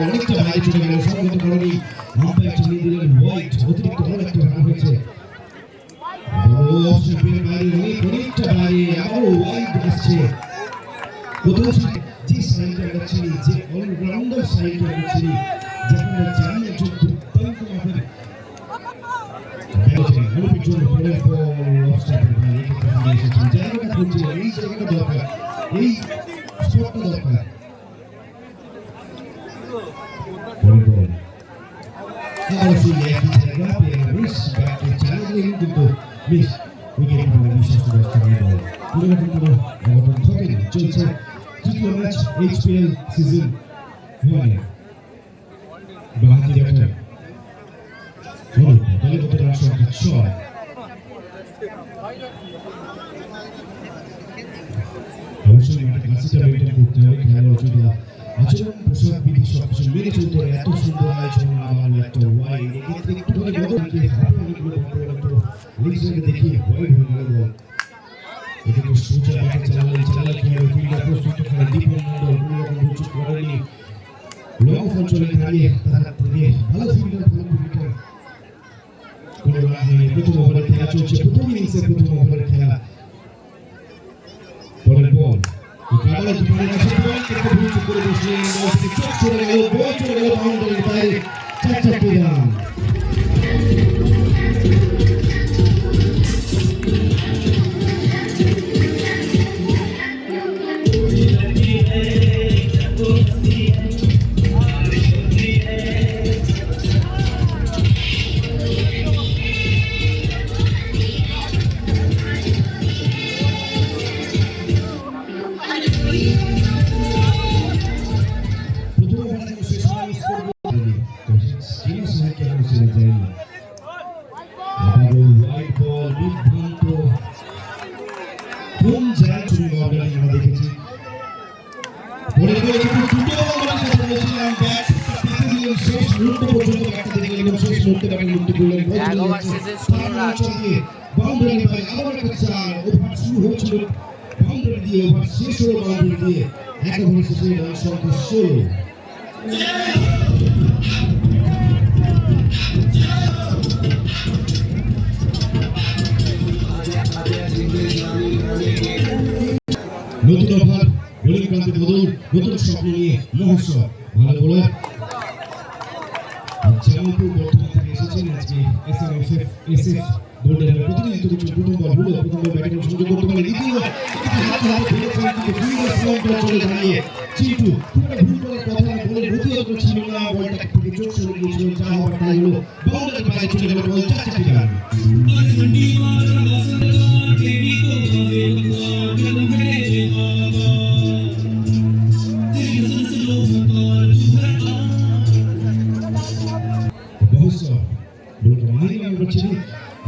অনেকটা বাইরে চলে অতিরিক্ত বল একটা রান হয়েছে বল অফ স্টাম্পের বাইরে অনেক অনেকটা বাইরে আবারও হোয়াইট আসছে প্রথম যে সাইডটা চিনি যে অলরাউন্ডার সাইডটা মাপের ব্যাটসম্যান জন্য খুঁজছিলেন এই জায়গাটা দরকার, এই স্পটটা দরকার। সিজন ওয়ানে বাহাতি করতে হবে হবে এত সুন্দর ওয়াইড এক্ষেত্রে একটুখানি অঞ্চলে হলো বাউন্ডারি দিয়ে এক ওভার শেষে ষোলো নতুন অভাব নতুন স্বপ্ন নিয়ে মহোৎসব। ভালো বোলার দাঁড়িয়ে একটা ভুল করার কথা বলের গতিগত ছিল না, বলটা থেকে চোখ সরে গিয়েছিল যা হওয়ার তাই হলো। বাউন্ডারি বাইরে চলে গেল বল চার চারটি রান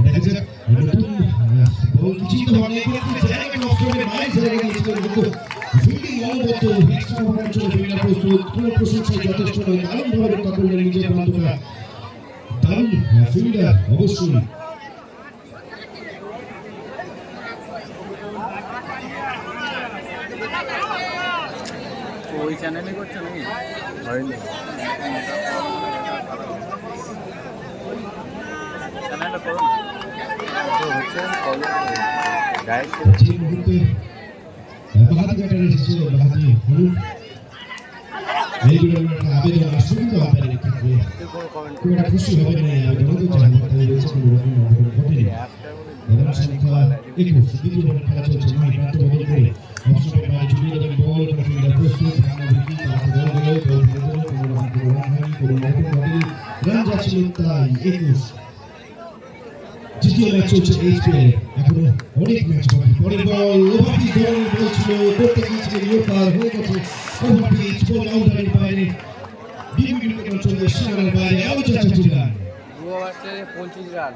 দেখা যাক, নতুন বল কিছুই তো অনেক জায়গা নষ্ট করে বাইরে চলে গিয়েছিল কিন্তু প্রস্তুত। প্রশংসায় যথেষ্ট নয় দারুণ ভাবে রক্ষা করলেন নিজের বান্ধবরা দারুণ ফিল্ডার অবশ্যই। ওই চ্যানেলই করছ নাকি হয়নি। চ্যানেলটা করো না হচ্ছে ডাইরেক্ট মুহূর্তে ব্যাটার এসেছিল বাহাদি হলুদ। এইগুলো একটা আবেদন আসছে কিন্তু আম্পায়ারের ক্ষেত্রে খুব একটা খুশি হবে না আবেদন তো চাই তাই রয়েছে কোনো রকম অঘটন ঘটেনি। অ্যাপটার সংখ্যা একুশ, দ্বিতীয় ওভারের খেলা চলছে নয়, প্রান্ত বদল করে অপশনের বাইরে ঝুলিয়ে দেবেন বল, কোনো প্রস্তুত, ভাঙা ভিকি তাতে বল গেল বল ফেলে দিল কোনো রকম কোনো রান হয়নি, কোনো নতুন ঘটেনি। রান যাচ্ছিল তাই একুশ। চলছে এইচপিএল এখনও অনেক ম্যাচ বাকি পরের বল ওভারপিচ ধরনের বল করতে গিয়েছিলেন ইয়োকার হয়ে গেছে ওভারপিচ বল বাউন্ডারির বাইরে। বিএম ক্রিকেট অঞ্চলে সীমানার বাইরে আরও চারটি রান দু ওভার পঁচিশ রান।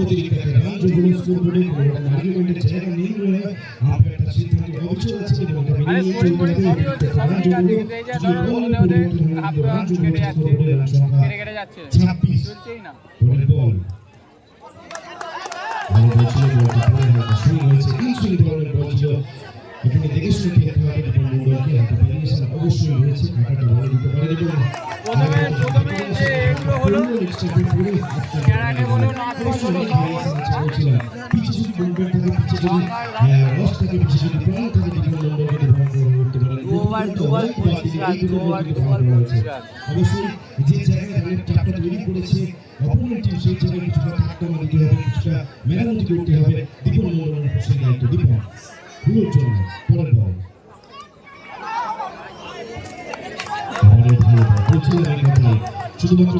অতিরিক্ত রান যোগ স্কোরবোর্ডে কোনো আর্গুমেন্টের জায়গা নেই বলে আমরা একটা সিদ্ধান্তে অবিচল আছে এবং মেনে নিয়ে চলতে হবে অতিরিক্ত একটা রান যোগ হলো যদি বল পরিবর্তন হলো কিন্তু রান যোগ হচ্ছে স্কোরবোর্ডে রান সংখ্যা কেটে কেটে যাচ্ছে চলছেই না। হাতে প্রথমে- প্রথমে যে এগুলো হলো, ক্যারাটে বলো, নাচ বলো, পিছে যদি মুভমেন্ট থাকে পিছে যদি রস থাকে পিছে যদি প্রাণ থাকে শুধুমাত্র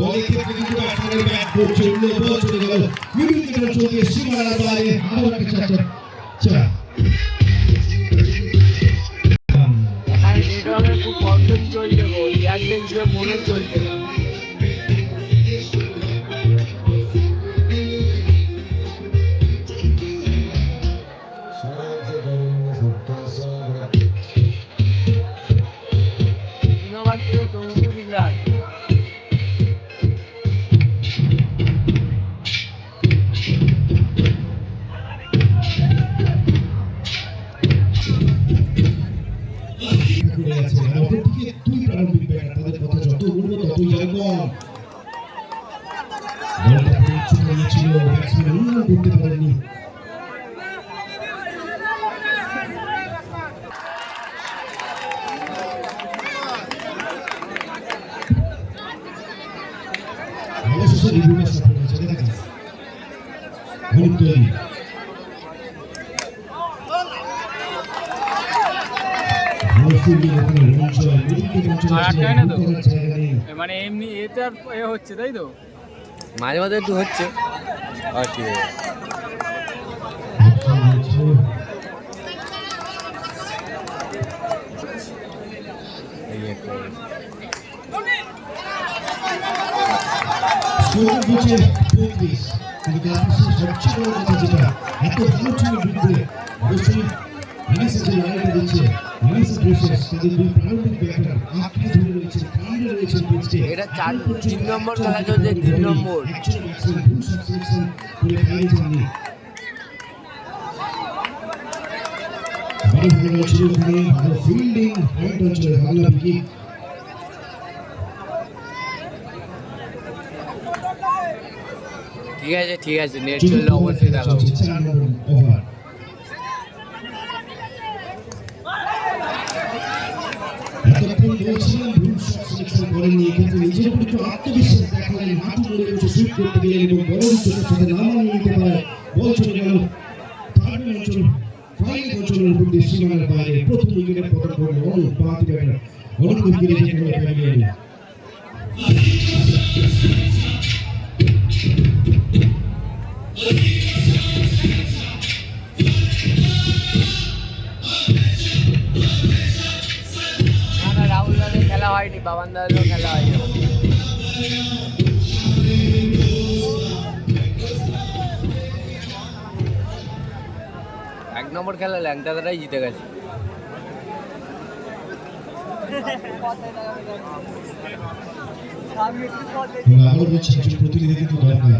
পরের বল ক্ষেত্রে কিন্তু ব্যাটসম্যানের ব্যাট করছে উল্লে বল চলে গেল মিডল উইকেটের আর এ হচ্ছে তাই তো? মাঝে মাঝে একটু হচ্ছে। আর ঠিক আছে আটকানো হয়েছে। এই একটা স্কোর হচ্ছে 35 কিন্তু তার সবচেয়ে বড় কথা যেটা এত ভালো টিমের বিরুদ্ধে অবশ্যই ম্যানেজার যে দিচ্ছে ম্যানেজার প্রসেস তাদের দুই প্রারম্ভিক ব্যাটার আঁকড়ে ধরে এটা চার তিন নম্বর খেলা চলছে তিন নম্বর। ফিল্ডিং উইকেট ঠিক আছে ঠিক আছে নেট চললে অবশ্যই দেখাবো করতে গেলেন এবং বড় উচ্চতার সাথে নামানো নিতে পারে বল চলে গেল থার্ড অঞ্চল ফাইভ অঞ্চলের উপর দিয়ে সীমানার বাইরে প্রথম উইকেটের পতন করল অনুপ বাঁহাতি ব্যাটার অনুপ উইকেটে যে কোনো পেয়ে গেল না না রাহুল দাদের খেলা হয়নি বাবান দাদেরও খেলা হয়নি নম্বর খেলা ল্যাংটা দাদাই জিতে গেছে। প্রতিনিধি কিন্তু দরকার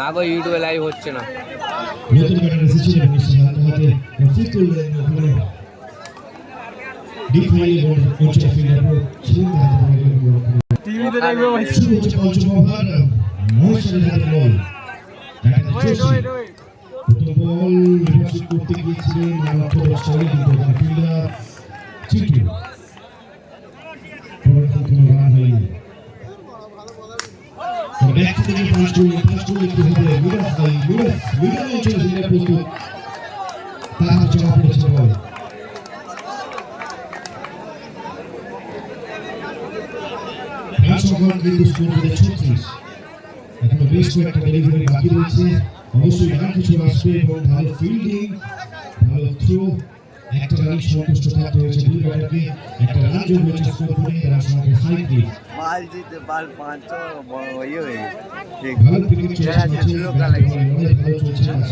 না গো ইউটিউবে লাইভ হচ্ছে না। নতুন ব্যাটার এসেছিল সে হাতে ফিট করলেন ওখানে ডিপ ফাইনাল বল কোচে ফিল্ডার ছিলেন হাতে বল টিভিতে দেখব ভাই। শুরু হচ্ছে পঞ্চম ওভার মহেশের হাতে বল। প্রথম বল রিভার্স করতে গিয়েছিলেন লক্ষ্য চলে কিন্তু ফিল্ডার চিটু থেকে পাঁচ গোল পাঁচ গোল লিখতে হবে মিডল হাই মিডল মিডল অঞ্চলে ফিল্ডার প্রস্তুত তার হাতে চাপা পড়েছে বল রান সংখ্যা কিন্তু স্কোর করে ছত্রিশ এখনও বেশ কয়েকটা ডেলিভারি বাকি রয়েছে অবশ্যই রান কিছু আসবে এবং ভালো ফিল্ডিং ভালো থ্রো একটা রান সন্তুষ্ট থাকতে হয়েছে দুই ব্যাটারকে একটা রান যোগ হয়েছে স্কোর করে তারা সঙ্গে সাইড দিয়ে মাল জিতে বাল পাঁচ ওই ভালো ক্রিকেট চলছে হ্যাঁ, হ্যাঁ, ভালো চলছে হ্যাঁ,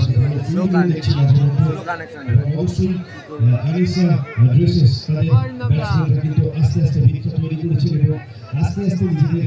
আস্তে আস্তে তৈরি করেছেন এবং আস্তে আস্তে নিজেদের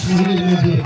রাহুল এবং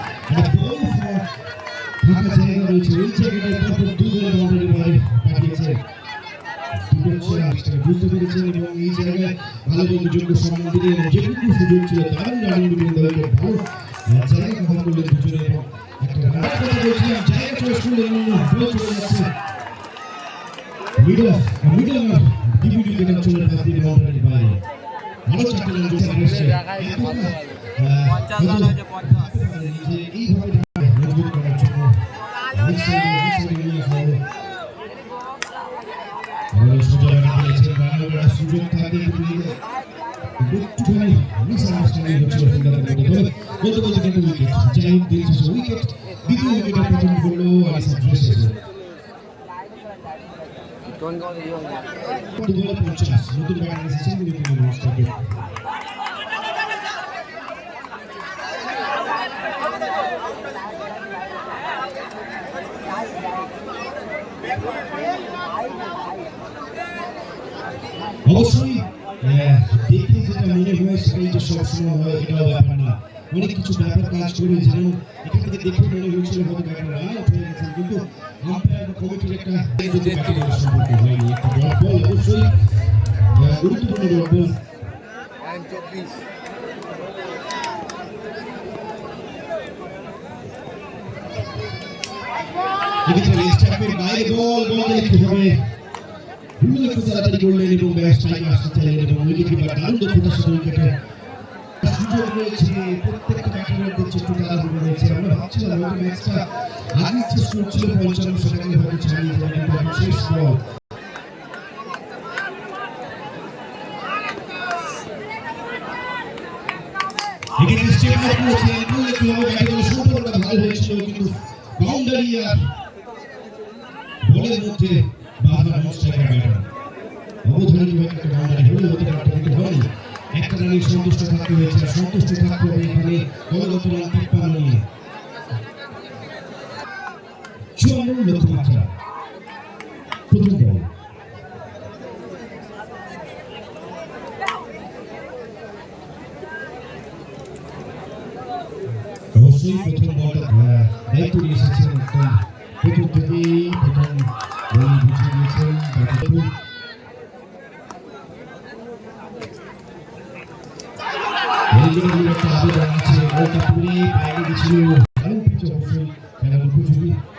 সুযোগ কিন্তু একটুখানি মিসআন্ডারস্ট্যান্ডিং হচ্ছিল ফিল্ডারের মধ্যে তবে বলতে বলতে কিন্তু উইকেট যাই হোক দিন শেষে উইকেট দ্বিতীয় উইকেটের প্রথম করল আলিসা বলে পঞ্চাশ নতুন ব্যাটার এসেছেন তিনি কিন্তু অনুষ্ঠানকে অবশ্যই। আহ, যেটা মনে হয় সেটাই যে সবসময় হয় এটাও ব্যাপার না। অনেক কিছু ব্যাপার কাজ করে যেমন এখান থেকে দেখে মনে হয়েছিল হয়তো একটা রান হয়ে গেছেন কিন্তু আম্পায়ার কমিটির একটা সম্পর্কে হয়নি। একটা ডট বল অবশ্যই গুরুত্বপূর্ণ ডট বল। বাইরে বল বল দেখতে হবে? ভুল তাড়াতাড়ি করলেন এবং ব্যাস টাইম আসতে চাইলেন এবং উইকেট কিপার দারুণ দক্ষতার সাথে উইকেটে সুযোগ রয়েছে প্রত্যেকটা ব্যাটারের দিচ্ছে তাড়াহুড়ো রয়েছে আমরা ভাবছিলাম হয়তো ম্যাচটা আগে ইচ্ছে চলছিল পঞ্চান্ন সেখানে হয়তো ছাড়িয়ে যাবে কিন্তু এখন শেষ বল এখানে স্টেপ আউট করেছে বললে কি হবে ব্যাটিংয়ের সম্পূর্ণটা ভালো হয়েছিল কিন্তু বাউন্ডারি আর বলের মধ্যে ব্যাটার অবধারিত একটা বাউন্ডারি হলে হতে পারত কিন্তু হয়নি একটা রানে অবশ্যই প্রথম বলটা দায়িত্ব পুরে বাইরে গেছিল দারুণ পিচ অবশ্যই খেলার উপযোগী আবার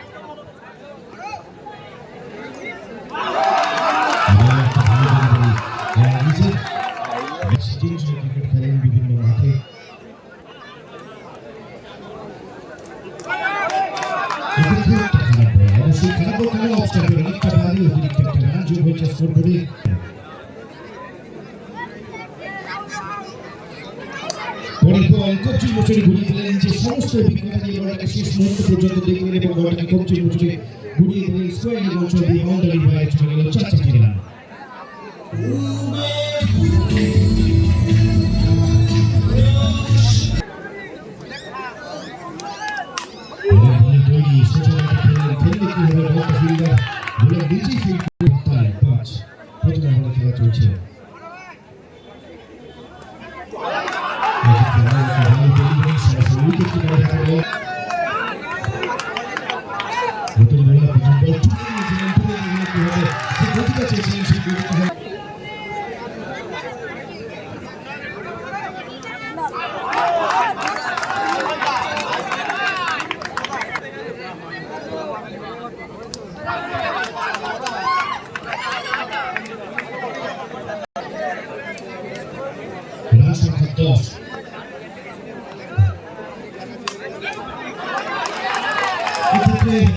6m পর্যন্ত দিক নিয়ে এবং বলটাকে কবচে মুচে গুড়িয়ে দিয়ে স্কোয়ার এবং চলে বাউন্ডারি বাইরে চলে গেল চাচা খেলা সুযোগ ফিল্ডার বলে নিজেই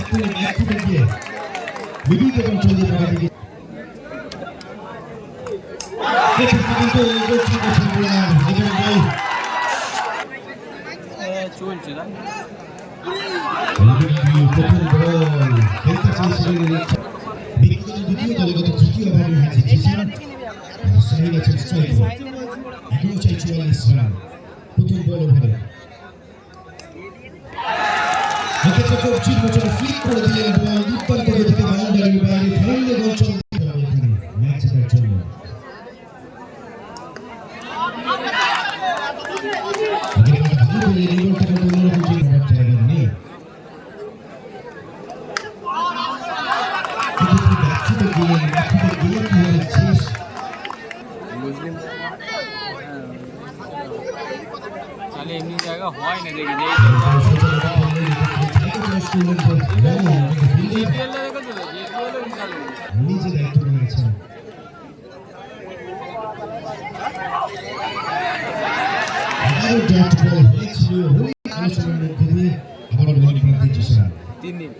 করে এক ফুটে গিয়ে বিদ্যুৎ এবং চন্দ্র টাকা থেকে চলছে না? প্রথম বল খেলতে চেয়েছিলেন ব্যক্তিগত দ্বিতীয় দলগত তৃতীয় ভাবে হয়েছে Gracias. ক্যাচ বল হয়েছিল ওই আলোচনার মধ্যে দিয়ে আবার বল প্রান্তিক চেষ্টা তিন দিন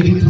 এক্ষেত্রে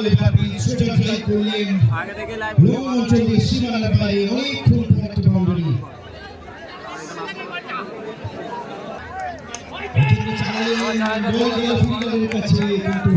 আলে পাবি সোজা খেলাই করলেন লোক অঞ্চলে সীমানা পারে অনেকক্ষণ ভক্ত মন্ডলী চালালেন বল ফিল্ডারের কাছে কিন্তু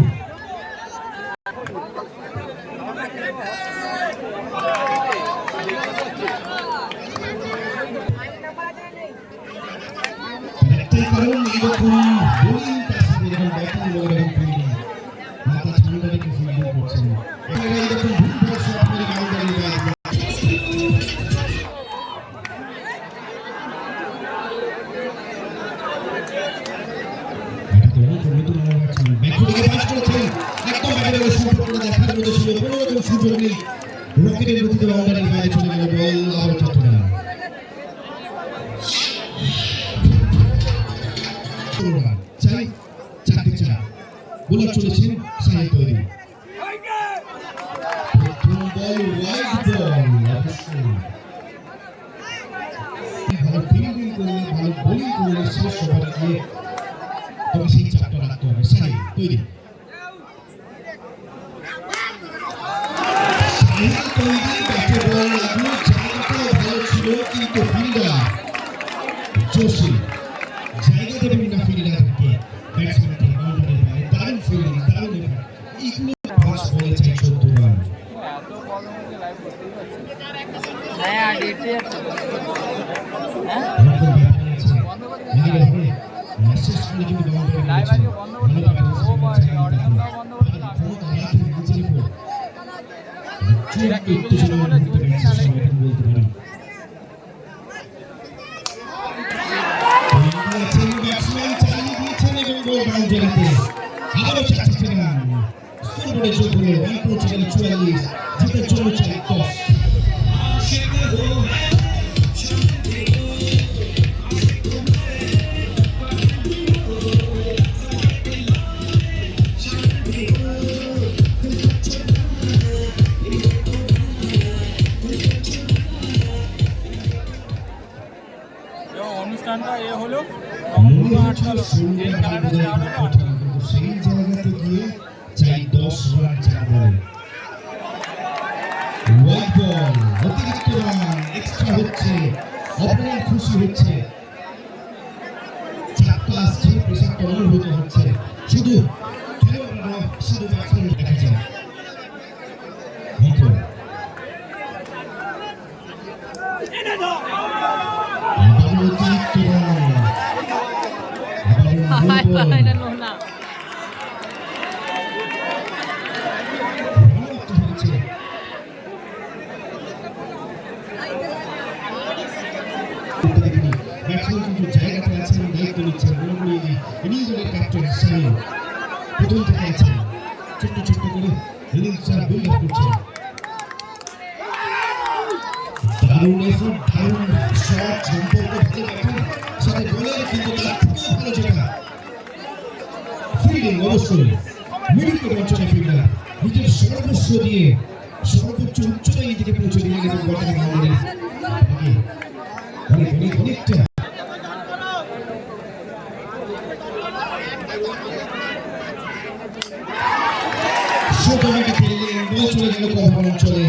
নতুন ব্যক্তিকে পাশ করেছেন Floki to fielder Joshi. জায়গা দেবেন না ফিল্ডারকে ব্যাটসম্যানকে অলরাউন্ডার পায়ে দারুণ ফিল্ডিং দারুণ এফোর্ট ইগনো পাস বলে চাই চোদ্দ রান হ্যাঁ ডেটে হ্যাঁ বন্ধ করে থেকে আছেন ছোট্ট ছোট্ট করে ইনিংসটা বিল্ড আপ দারুণ এফোর্ট দারুণ শট সম্পর্ক ভালো ব্যাটিং সাথে বোলার কিন্তু তার থেকেও ভালো যেটা ফিল্ডিং অবশ্যই মিডিল করে অঞ্চলে ফিল্ডার নিজের সর্বস্ব দিয়ে সর্বোচ্চ উচ্চতায় নিজেকে পৌঁছে দিয়ে গেছে বর্তমান বাউন্ডারি অনেক অনেক অনেকটা সোজা খেললেন বল চলে গেল কভার অঞ্চলে।